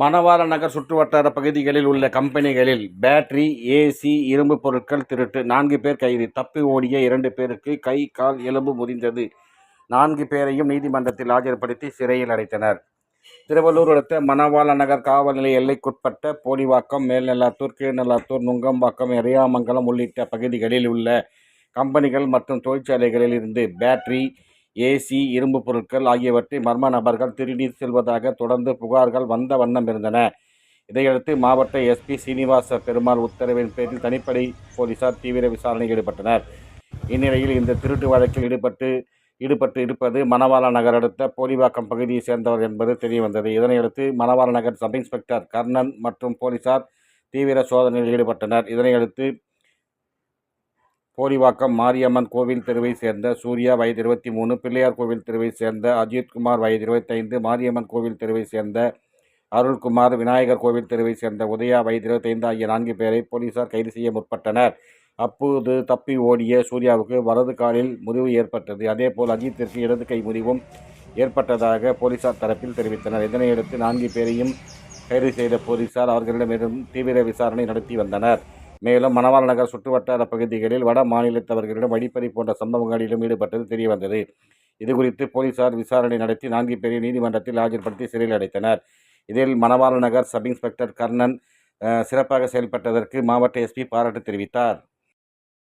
மணவாள நகர் சுற்றுவட்டார பகுதிகளில் உள்ள கம்பெனிகளில் பேட்டரி ஏசி இரும்பு பொருட்கள் திருட்டு. நான்கு பேர் கைது. தப்பி ஓடிய இரண்டு பேருக்கு கை கால் எலும்பு முறிந்தது. நான்கு பேரையும் நீதிமன்றத்தில் ஆஜர்படுத்தி சிறையில் அடைத்தனர். திருவள்ளூர் அடுத்த மணவாள நகர் காவல் நிலைய எல்லைக்குட்பட்ட போடிவாக்கம் மேல்நல்லாத்தூர் கீழ்நல்லாத்தூர் நுங்கம்பாக்கம் எரியாமங்கலம் உள்ளிட்ட பகுதிகளில் உள்ள கம்பெனிகள் மற்றும் தொழிற்சாலைகளில் இருந்து பேட்டரி ஏசி இரும்பு பொருட்கள் ஆகியவற்றை மர்ம நபர்கள் திருடி செல்வதாக தொடர்ந்து புகார்கள் வந்த வண்ணம் இருந்தன. இதையடுத்து மாவட்ட எஸ்பி சீனிவாச பெருமாள் உத்தரவின் பேரில் தனிப்படை போலீசார் தீவிர விசாரணையில் ஈடுபட்டனர். இந்நிலையில் இந்த திருட்டு வழக்கில் ஈடுபட்டு ஈடுபட்டு இருப்பது மணவாள நகர் அடுத்த போலிவாக்கம் பகுதியை சேர்ந்தவர் என்பது தெரியவந்தது. இதனையடுத்து மணவாள நகர் சப் இன்ஸ்பெக்டர் கர்ணன் மற்றும் போலீசார் தீவிர சோதனையில் ஈடுபட்டனர். இதனையடுத்து போலிவாக்கம் மாரியம்மன் கோவில் தெருவை சேர்ந்த சூர்யா வயது இருபத்தி மூணு. பிள்ளையார் கோவில் தெருவை சேர்ந்த அஜித்குமார் வயது இருபத்தைந்து. மாரியம்மன் கோவில் தெருவை சேர்ந்த அருள்குமார் விநாயகர் கோவில் தெருவை சேர்ந்த உதயா வயது இருபத்தைந்து ஆகிய நான்கு பேரை போலீசார் கைது செய்ய முற்பட்டனர். அப்போது தப்பி ஓடிய சூர்யாவுக்கு வலது காலில் முறிவு ஏற்பட்டது. அதேபோல் அஜித்திற்கு இடது கை முறிவும் ஏற்பட்டதாக போலீசார் தரப்பில் தெரிவித்தனர். இதனையடுத்து நான்கு பேரையும் கைது செய்த போலீசார் அவர்களிடமிருந்து தீவிர விசாரணை நடத்தி வந்தனர். மேலும் மணவாள நகர் சுற்றுவட்டார பகுதிகளில் வட மாநிலத்தவர்களிடம் வழிப்பறி போன்ற சம்பவங்களிலும் ஈடுபட்டது தெரியவந்தது. இதுகுறித்து போலீசார் விசாரணை நடத்தி நான்கு பேரை நீதிமன்றத்தில் ஆஜர்படுத்தி சிறையில் அடைத்தனர். இதில் மணவாள நகர் சப் இன்ஸ்பெக்டர் கர்ணன் சிறப்பாக செயல்பட்டதற்கு மாவட்ட எஸ்பி பாராட்டு தெரிவித்தார்.